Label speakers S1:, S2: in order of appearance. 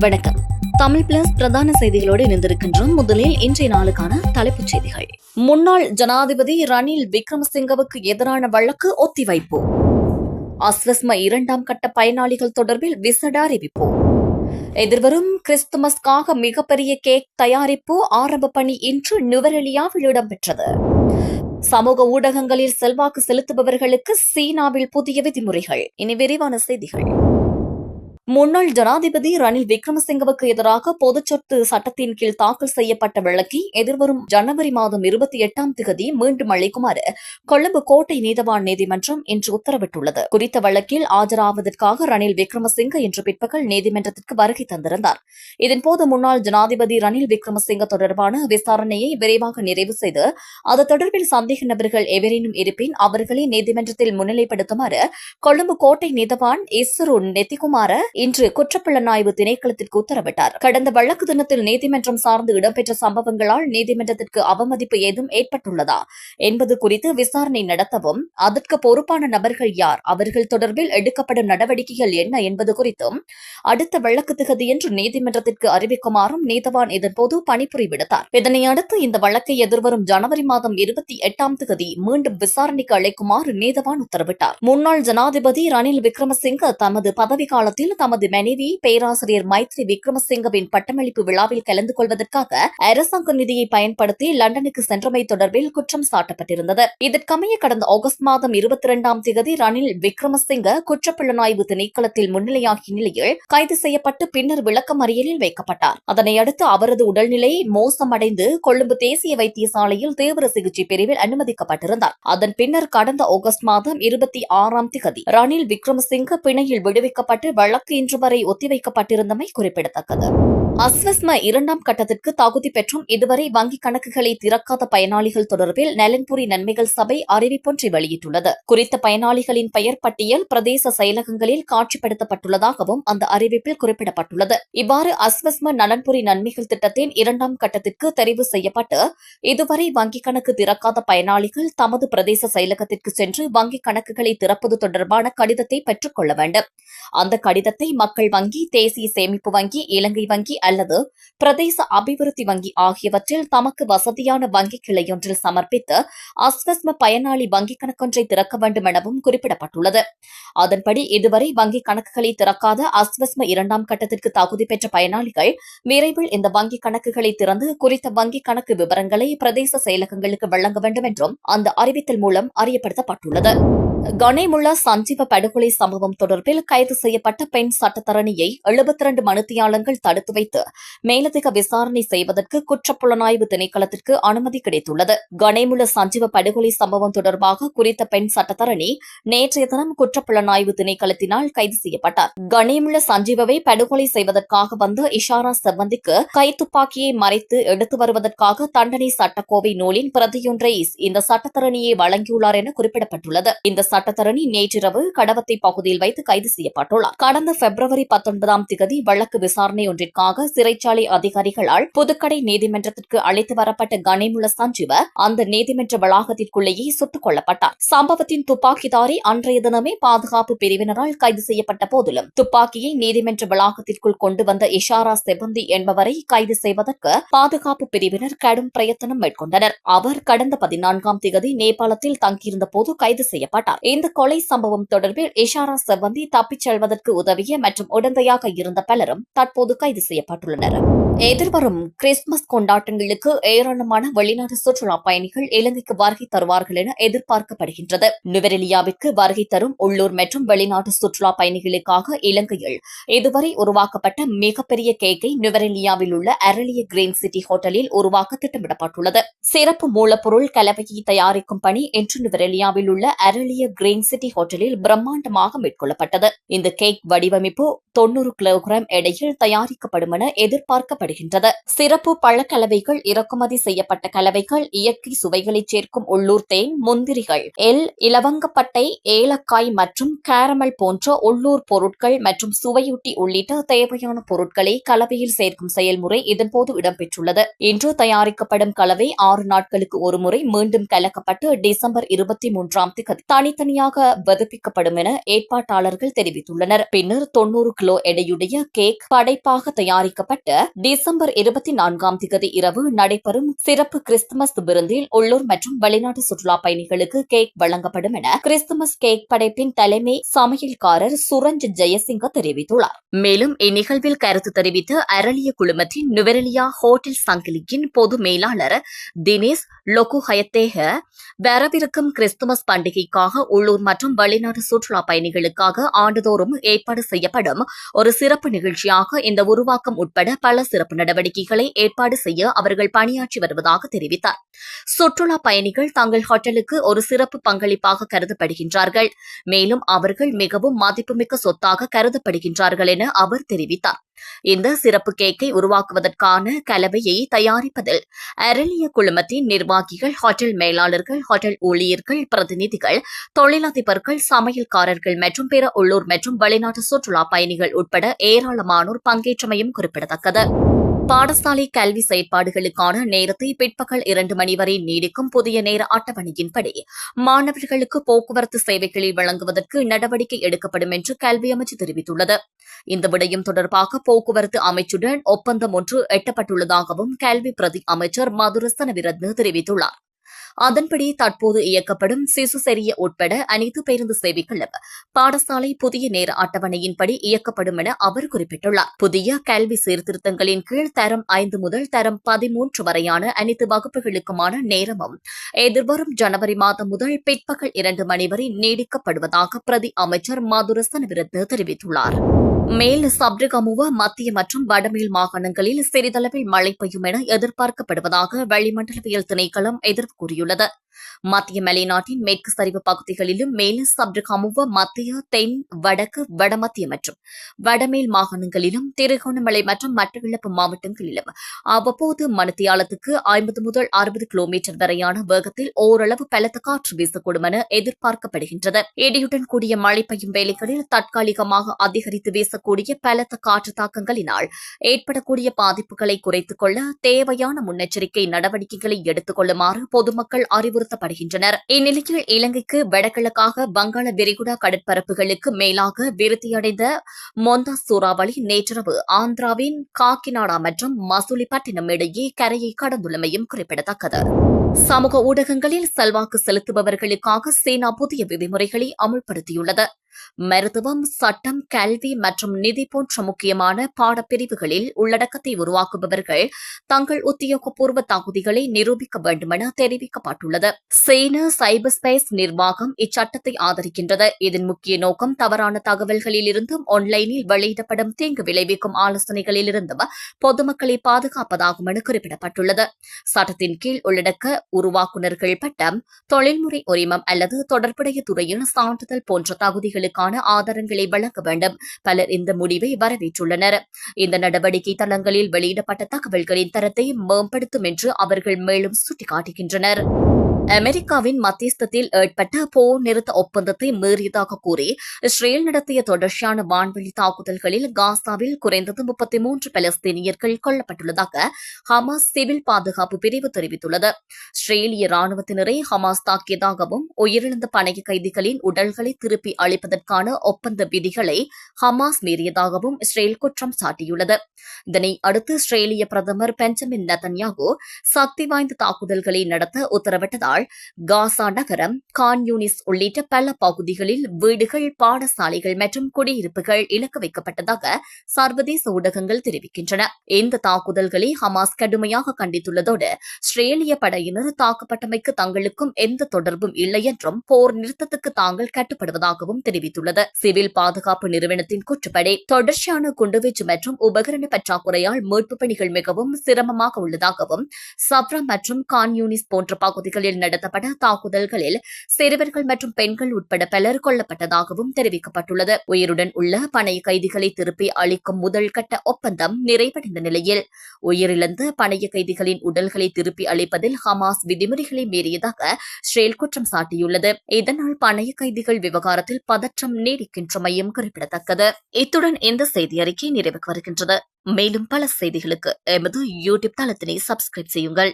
S1: வணக்கம். தமிழ் பிளஸ் பிரதான செய்திகளோடு இணைந்திருக்கின்றோம். முதலில் இன்றைய நாளுக்கான தலைப்புச் செய்திகள். முன்னாள் ஜனாதிபதி ரணில் விக்ரமசிங்கவுக்கு எதிரான வழக்கு ஒத்திவைப்பு. அஸ்வஸ்ம இரண்டாம் கட்ட பயனாளிகள் தொடர்பில் விசட அறிவிப்பு. எதிர்வரும் கிறிஸ்துமஸ்காக மிகப்பெரிய கேக் தயாரிப்பு ஆரம்ப பணி இன்று நுவரெலியாவில் இடம்பெற்றது. சமூக ஊடகங்களில் செல்வாக்கு செலுத்துபவர்களுக்கு சீனாவில் புதிய விதிமுறைகள். இனி விரிவான செய்திகள். முன்னாள் ஜனாதிபதி ரணில் விக்ரமசிங்கவுக்கு எதிராக பொதுச் சொத்து சட்டத்தின் கீழ் தாக்கல் செய்யப்பட்ட வழக்கை எதிர்வரும் ஜனவரி மாதம் இருபத்தி எட்டாம் திகதி மீண்டும் அளிக்குமாறு கொழும்பு கோட்டை நீதவான் நீதிமன்றம் இன்று உத்தரவிட்டுள்ளது. குறித்த வழக்கில் ஆஜராவதற்காக ரணில் விக்ரமசிங்க இன்று பிற்பகல் நீதிமன்றத்திற்கு வருகை தந்திருந்தார். இதன்போது முன்னாள் ஜனாதிபதி ரணில் விக்ரமசிங்க தொடர்பான விசாரணையை விரைவாக நிறைவு செய்து அது தொடர்பில் சந்தேக நபர்கள் எவரேனும் இருப்பின் அவர்களை நீதிமன்றத்தில் முன்னிலைப்படுத்துமாறு கொழும்பு கோட்டை நீதவான் இஸ்ரு நெத்திகுமார இன்று குற்றப்புலனாய்வு திணைக்களத்திற்கு உத்தரவிட்டார். கடந்த வழக்கு தினத்தில் நீதிமன்றம் சார்ந்து இடம்பெற்ற சம்பவங்களால் நீதிமன்றத்திற்கு அவமதிப்பு ஏதும் ஏற்பட்டுள்ளதா என்பது குறித்து விசாரணை நடத்தவும் அதற்கு பொறுப்பான நபர்கள் யார் அவர்கள் தொடர்பில் எடுக்கப்படும் நடவடிக்கைகள் என்ன என்பது குறித்தும் அடுத்த வழக்கு திகதியன்று நீதிமன்றத்திற்கு அறிவிக்குமாறும் நீதவான் இதன்போது பணிபுரி விடுத்தார் இதனையடுத்து இந்த வழக்கை எதிர்வரும் ஜனவரி மாதம் இருபத்தி எட்டாம் தேதி மீண்டும் விசாரணைக்கு அழைக்குமாறு நீதவான் உத்தரவிட்டார். முன்னாள் ஜனாதிபதி ரணில் விக்ரமசிங்க தமது பதவி காலத்தில் தமது மனைவி பேராசிரியர் மைத்ரி விக்ரமசிங்கவின் பட்டமளிப்பு விழாவில் கலந்து கொள்வதற்காக அரசாங்க நிதியை பயன்படுத்தி லண்டனுக்கு சென்றமை தொடர்பில் குற்றம் சாட்டப்பட்டிருந்தது. இதற்கமைய கடந்த ஆகஸ்ட் மாதம் இருபத்தி இரண்டாம் தேதி ரணில் விக்ரமசிங்க குற்றப்புலனாய்வு திணைக்களத்தில் முன்னிலையாகிய நிலையில் கைது செய்யப்பட்டு பின்னர் விளக்கம் அறியலில் வைக்கப்பட்டார். அதனையடுத்து அவரது உடல்நிலை மோசமடைந்து கொழும்பு தேசிய வைத்தியசாலையில் தீவிர சிகிச்சை பிரிவில் அனுமதிக்கப்பட்டிருந்தார். அதன் பின்னர் கடந்த ஆகஸ்ட் மாதம் இருபத்தி ஆறாம் தேதி ரணில் விக்ரமசிங்க பிணையில் விடுவிக்கப்பட்டு வழக்கு இன்று வரை ஒத்திவைக்கப்பட்டிருந்தமை குறிப்பிடத்தக்கது. அஸ்வஸ்ம இரண்டாம் கட்டத்திற்கு தகுதி பெற்றும் இதுவரை வங்கிக் கணக்குகளை திறக்காத பயனாளிகள் தொடர்பில் நலன்புரி நன்மைகள் சபை அறிவிப்பொன்றை வெளியிட்டுள்ளது. குறித்த பயனாளிகளின் பெயர் பட்டியல் பிரதேச செயலகங்களில் காட்சிப்படுத்தப்பட்டுள்ளதாகவும் அந்த அறிவிப்பில் குறிப்பிடப்பட்டுள்ளது. இவ்வாறு அஸ்வஸ்ம நலன்புரி நன்மைகள் திட்டத்தின் இரண்டாம் கட்டத்திற்கு தெரிவு செய்யப்பட்டு இதுவரை வங்கிக் கணக்கு திறக்காத பயனாளிகள் தமது பிரதேச செயலகத்திற்கு சென்று வங்கிக் கணக்குகளை திறப்பது தொடர்பான கடிதத்தை பெற்றுக் கொள்ள வேண்டும். அந்த கடிதத்தை பணத்தை மக்கள் வங்கி தேசிய சேமிப்பு வங்கி இலங்கை வங்கி அல்லது பிரதேச அபிவிருத்தி வங்கி ஆகியவற்றில் தமக்கு வசதியான வங்கி கிளையொன்றில் சமர்ப்பித்து அஸ்வஸ்ம பயனாளி வங்கிக் கணக்கொன்றை திறக்க வேண்டும் எனவும் குறிப்பிடப்பட்டுள்ளது. அதன்படி இதுவரை வங்கிக் கணக்குகளை திறக்காத அஸ்வஸ்ம இரண்டாம் கட்டத்திற்கு தகுதி பெற்ற பயனாளிகள் விரைவில் இந்த வங்கிக் கணக்குகளை திறந்து குறித்த வங்கிக் கணக்கு விவரங்களை பிரதேச செயலகங்களுக்கு வழங்க வேண்டும் என்றும் அந்த அறிவித்தல் மூலம் அறியப்படுத்தப்பட்டுள்ளது. கனேமுல்லா சஞ்சீவ படுகொலை சம்பவம் தொடர்பில் கைது செய்யப்பட்ட பெண் சட்டத்தரணியை எழுபத்தி இரண்டு மனுத்தியாளங்கள் தடுத்து வைத்து மேலதிக விசாரணை செய்வதற்கு குற்றப்புலனாய்வு திணைக்களத்திற்கு அனுமதி கிடைத்துள்ளது. கணேமுல சஞ்சீவ படுகொலை சம்பவம் தொடர்பாக குறித்த பெண் சட்டத்தரணி நேற்றைய தினம் குற்றப்புலனாய்வு திணைக்களத்தினால் கைது செய்யப்பட்டார். கணேமுல சஞ்சீவவை படுகொலை செய்வதற்காக வந்த இஷாரா செவ்வந்திக்கு கைத்துப்பாக்கியை மறைத்து எடுத்து வருவதற்காக தண்டனை சட்டக்கோவை நூலின் பிரதியொன்றை இந்த சட்டத்தரணியை வழங்கியுள்ளார் என குறிப்பிடப்பட்டுள்ளது. இந்த சட்டத்தரணி நேற்றிரவு கடவத்தை பகுதியில் வைத்து கைது செய்யப்பட்டுள்ளார். கடந்த பிப்ரவரி பத்தொன்பதாம் திகதி வழக்கு விசாரணை ஒன்றிற்காக சிறைச்சாலை அதிகாரிகளால் புதுக்கடை நீதிமன்றத்திற்கு அழைத்து வரப்பட்ட கனிமுள்ள சஞ்சீவ அந்த நீதிமன்ற வளாகத்திற்குள்ளேயே சுட்டுக் கொல்லப்பட்டார். சம்பவத்தின் துப்பாக்கிதாரி அன்றைய தினமே பாதுகாப்பு பிரிவினரால் கைது செய்யப்பட்ட போதிலும் துப்பாக்கியை நீதிமன்ற வளாகத்திற்குள் கொண்டு வந்த இஷாரா செபந்தி என்பவரை கைது செய்வதற்கு பாதுகாப்பு பிரிவினர் கடும் பிரயத்தனம் மேற்கொண்டனர். அவர் கடந்த பதினான்காம் திகதி நேபாளத்தில் தங்கியிருந்த போது கைது செய்யப்பட்டார். இந்த கொலை சம்பவம் தொடர்பில் இஷாரா செவ்வந்தி தப்பிச் செல்வதற்கு உதவிய மற்றும் உடந்தையாக இருந்த பலரும் தற்போது கைது செய்யப்பட்டுள்ளனர். எதிர்வரும் கிறிஸ்துமஸ் கொண்டாட்டங்களுக்கு ஏராளமான வெளிநாட்டு சுற்றுலா பயணிகள் இலங்கைக்கு வருகை தருவார்கள் என எதிர்பார்க்கப்படுகின்றது. நுவரெலியாவிற்கு வருகை தரும் உள்ளூர் மற்றும் வெளிநாட்டு சுற்றுலா பயணிகளுக்காக இலங்கையில் இதுவரை உருவாக்கப்பட்ட மிகப்பெரிய கேக்கை நுவரெலியாவில் உள்ள அரளிய கிரீன் சிட்டி ஹோட்டலில் உருவாக்க திட்டமிடப்பட்டுள்ளது. சிறப்பு மூலப்பொருள் கலவையை தயாரிக்கும் பணி இன்று நுவரெலியாவில் உள்ள அரளிய கிரீன் சிட்டி ஹோட்டலில் பிரம்மாண்டமாக மேற்கொள்ளப்பட்டது. இந்த கேக் வடிவ வடிவமைப்பு தொன்னூறு கிலோகிராம் எடையில் தயாரிக்கப்படும் என எதிர்பார்க்கப்படுகின்றது. சிறப்பு பழக்கலவைகள் இறக்குமதி செய்யப்பட்ட கலவைகள் இயற்கை சுவைகளை சேர்க்கும் உள்ளூர் தேன் முந்திரிகள் எல் இலவங்கப்பட்டை ஏலக்காய் மற்றும் கேரமல் போன்ற உள்ளூர் பொருட்கள் மற்றும் சுவையூட்டி உள்ளிட்ட தேவையான பொருட்களை கலவையில் சேர்க்கும் செயல்முறை இதன்போது இடம்பெற்றுள்ளது. இன்று தயாரிக்கப்படும் கலவை ஆறு நாட்களுக்கு ஒருமுறை மீண்டும் கலக்கப்பட்டு டிசம்பர் இருபத்தி மூன்றாம் தேதி தனித்தனியாக வெதுப்பிக்கப்படும் என ஏற்பாட்டாளர்கள் தெரிவித்துள்ளனர். பின்னர் தொண்ணூறு கிலோ எடையுடைய கேக் படைப்பாக தயாரிக்கப்பட்ட டிசம்பர் இருபத்தி நான்காம் திகதி இரவு நடைபெறும் சிறப்பு கிறிஸ்துமஸ் விருந்தில் உள்ளூர் மற்றும் வெளிநாட்டு சுற்றுலா பயணிகளுக்கு கேக் வழங்கப்படும் என கிறிஸ்துமஸ் கேக் படைப்பின் தலைமை சமையல்காரர் சுரஞ்ச் ஜெயசிங்க தெரிவித்துள்ளார். மேலும் இந்நிகழ்வில் கருத்து தெரிவித்த அரளிய குழுமத்தின் நுவரெலியா ஹோட்டல் சங்கிலியின் பொது மேலாளர் தினேஷ் லொகுஹயத்தேக வரவிருக்கும் கிறிஸ்துமஸ் பண்டிகைக்காக உள்ளூர் மற்றும் வெளிநாட்டு சுற்றுலா பயணிகளுக்காக ஆண்டுதோறும் ஏற்பாடு செய்ய செய்யப்படும். ஒரு சிறப்பு நிகழ்ச்சியாக இந்த உருவாக்கம் உட்பட பல சிறப்பு நடவடிக்கைகளை ஏற்பாடு செய்ய அவர்கள் பணியாற்றி வருவதாக தெரிவித்தார். சுற்றுலா பயணிகள் தங்கள் ஹோட்டலுக்கு ஒரு சிறப்பு பங்களிப்பாக கருதப்படுகின்றார்கள். மேலும் அவர்கள் மிகவும் மதிப்புமிக்க சொத்தாக கருதப்படுகின்றார்கள் என அவர் தெரிவித்தார். இந்த சிறப்பு கேக்கை உருவாக்குவதற்கான கலவையை தயாரிப்பதில் அரளிய குழுமத்தின் நிர்வாகிகள் ஹோட்டல் மேலாளர்கள் ஹோட்டல் ஊழியர்கள் பிரதிநிதிகள் தொழிலதிபர்கள் சமையல்காரர்கள் மற்றும் பிற உள்ளூர் மற்றும் வெளிநாட்டு சுற்றுலா பயணிகள் உட்பட ஏராளமானோர் பங்கேற்றமையும் குறிப்பிடத்தக்கது. பாடசாலை கல்வி செயற்பாடுகளுக்கான நேரத்தை பிற்பகல் இரண்டு மணி வரை நீடிக்கும் புதிய நேர அட்டவணையின்படி மாணவர்களுக்கு போக்குவரத்து சேவைகளை வழங்குவதற்கு நடவடிக்கை எடுக்கப்படும் என்று கல்வி அமைச்சு தெரிவித்துள்ளது. இந்த விடயம் தொடர்பாக போக்குவரத்து அமைச்சுடன் ஒப்பந்தம் ஒன்று எட்டப்பட்டுள்ளதாகவும் கல்வி பிரதி அமைச்சர் மதுரசன விரத்னு தெரிவித்துள்ளார். அதன்படி தற்போது இயக்கப்படும் சிசு செரிய உட்பட அனைத்து பேருந்து சேவைகளும் பாடசாலை புதிய நேர அட்டவணையின்படி இயக்கப்படும் என அவர் குறிப்பிட்டுள்ளார். புதிய கல்வி சீர்திருத்தங்களின் கீழ் தரம் ஐந்து முதல் தரம் பதிமூன்று வரையான அனைத்து வகுப்புகளுக்குமான நேரமும் எதிர்வரும் ஜனவரி மாதம் முதல் பிற்பகல் இரண்டு மணி வரை நீடிக்கப்படுவதாக பிரதி அமைச்சர் மாதுரசன் விருது தெரிவித்துள்ளார். மேல் சப்ரகமுவ மத்திய மற்றும் வடமேல் மாகாணங்களில் சிறிதளவில் மழை பெய்யும் என எதிர்பார்க்கப்படுவதாக வளிமண்டலவியல் திணைக்களம் எதிர்ப்பு கூறியுள்ளது. மத்திய மலைநாட்டின் மேற்கு சரிவு பகுதிகளிலும் மேலும் மேல் சப்ரகமுவ மத்திய தென் வடக்கு வடமத்திய மற்றும் வடமேல் மாகாணங்களிலும் திருகோணமலை மற்றும் மட்டக்களப்பு மாவட்டங்களிலும் அவ்வப்போது மணித்தியாலத்துக்கு ஐம்பது முதல் அறுபது கிலோமீட்டர் வரையான வேகத்தில் ஓரளவு பலத்த காற்று வீசக்கூடும் என எதிர்பார்க்கப்படுகின்றது. இடியுடன் கூடிய மழை பெய்யும் வேலைகளில் தற்காலிகமாக அதிகரித்து வீசக்கூடிய பலத்த காற்று தாக்கங்களினால் ஏற்படக்கூடிய பாதிப்புகளை குறைத்துக் கொள்ள தேவையான முன்னெச்சரிக்கை நடவடிக்கைகளை எடுத்துக் கொள்ளுமாறு பொதுமக்கள் அறிவுறுத்தப்படுகின்றனர் இந்நிலையில் இலங்கைக்கு வடகிழக்காக வங்காள விரிகுடா கடற்பரப்புகளுக்கு மேலாக விருத்தியடைந்த மொந்தா சூறாவளி நேற்றிரவு ஆந்திராவின் காக்கிநாடா மற்றும் மசூலிப்பட்டினம் இடையே கரையை கடந்துள்ளமையும் குறிப்பிடத்தக்கது. சமூக ஊடகங்களில் செல்வாக்கு செலுத்துபவர்களுக்காக சீனா புதிய விதிமுறைகளை அமுல்படுத்தியுள்ளது. மருத்துவம் சட்டம் கல்வி மற்றும் நிதி போன்ற முக்கியமான பாடப்பிரிவுகளில் உள்ளடக்கத்தை உருவாக்குபவர்கள் தங்கள் உத்தியோகபூர்வ தகுதிகளை நிரூபிக்க வேண்டுமென தெரிவிக்கப்பட்டுள்ளது. சீன சைபர் ஸ்பேஸ் நிர்வாகம் இச்சட்டத்தை ஆதரிக்கின்றது. இதன் முக்கிய நோக்கம் தவறான தகவல்களில் இருந்தும் ஆன்லைனில் வெளியிடப்படும் தீங்கு விளைவிக்கும் ஆலோசனைகளிலிருந்தும் பொதுமக்களை பாதுகாப்பதாகும் என குறிப்பிடப்பட்டுள்ளது. சட்டத்தின் கீழ் உள்ளடக்க உருவாக்குநர்கள் பட்டம் தொழில்முறை உரிமம் அல்லது தொடர்புடைய துறையின் சான்றிதழ் போன்ற தகுதிகள் தகுதிகளுக்கான ஆதாரங்களை வழங்க வேண்டும். பலர் இந்த முடிவை வரவேற்றுள்ளனர். இந்த நடவடிக்கை தளங்களில் வெளியிடப்பட்ட தகவல்களின் தரத்தை மேம்படுத்தும் என்று அவர்கள் மேலும் சுட்டிக்காட்டுகின்றனர். அமெரிக்காவின் மத்தியஸ்தத்தில் ஏற்பட்ட போர் நிறுத்த ஒப்பந்தத்தை மீறியதாக கூறி இஸ்ரேல் நடத்திய தொடர்ச்சியான வான்வழி தாக்குதல்களில் காசாவில் குறைந்தது முப்பத்தி மூன்று பலஸ்தீனியர்கள் கொல்லப்பட்டுள்ளதாக ஹமாஸ் சிவில் பாதுகாப்பு பிரிவு தெரிவித்துள்ளது. இஸ்ரேலிய ராணுவத்தினரை ஹமாஸ் தாக்கியதாகவும் உயிரிழந்த பணைய கைதிகளின் உடல்களை திருப்பி அளிப்பதற்கான ஒப்பந்த விதிகளை ஹமாஸ் மீறியதாகவும் இஸ்ரேல் குற்றம் சாட்டியுள்ளது. இதனை அடுத்து இஸ்ரேலிய பிரதமர் பெஞ்சமின் நெதன்யாகு சக்தி வாய்ந்த தாக்குதல்களை நடத்த உத்தரவிட்டதால் காசா நகரம் கான் யூனிஸ் உள்ளிட்ட பல பகுதிகளில் வீடுகள் பாடசாலைகள் மற்றும் குடியிருப்புகள் இலக்கு வைக்கப்பட்டதாக சர்வதேச ஊடகங்கள் தெரிவிக்கின்றன. இந்த தாக்குதல்களை ஹமாஸ் கடுமையாக கண்டித்துள்ளதோடு இஸ்ரேலிய படையினர் தாக்கப்பட்டமைக்கு தங்களுக்கும் எந்த தொடர்பும் இல்லை என்றும் போர் நிறுத்தத்துக்கு தாங்கள் கட்டுப்படுவதாகவும் தெரிவித்துள்ளது. சிவில் பாதுகாப்பு நிறுவனத்தின் கூற்றுப்படி தொடர்ச்சியான குண்டுவீச்சு மற்றும் உபகரண பற்றாக்குறையால் மீட்பு பணிகள் மிகவும் சிரமமாக உள்ளதாகவும் சப்ரா மற்றும் கான்யூனிஸ் போன்ற பகுதிகளில் நடத்தப்பட்ட தாக்குதல்களில் சிறுவர்கள் மற்றும் பெண்கள் உட்பட பலர் கொல்லப்பட்டதாகவும் தெரிவிக்கப்பட்டுள்ளது. உயிருடன் உள்ள பணைய கைதிகளை திருப்பி அளிக்கும் முதல் கட்ட ஒப்பந்தம் நிறைவடைந்த நிலையில் உயிரிழந்த பணைய கைதிகளின் உடல்களை திருப்பி அளிப்பதில் ஹமாஸ் விதிமுறைகளை மீறியதாக இஸ்ரேல் குற்றம் சாட்டியுள்ளது. இதனால் பணைய கைதிகள் விவகாரத்தில் பதற்றம் நீடிக்கின்றமையும் குறிப்பிடத்தக்கது. இத்துடன் இந்த செய்தி அறிக்கை நிறைவுக்கு வருகின்றது. மேலும் பல செய்திகளுக்கு எமது யூடியூப் தளத்தினை சப்ஸ்கிரைப் செய்யுங்கள்.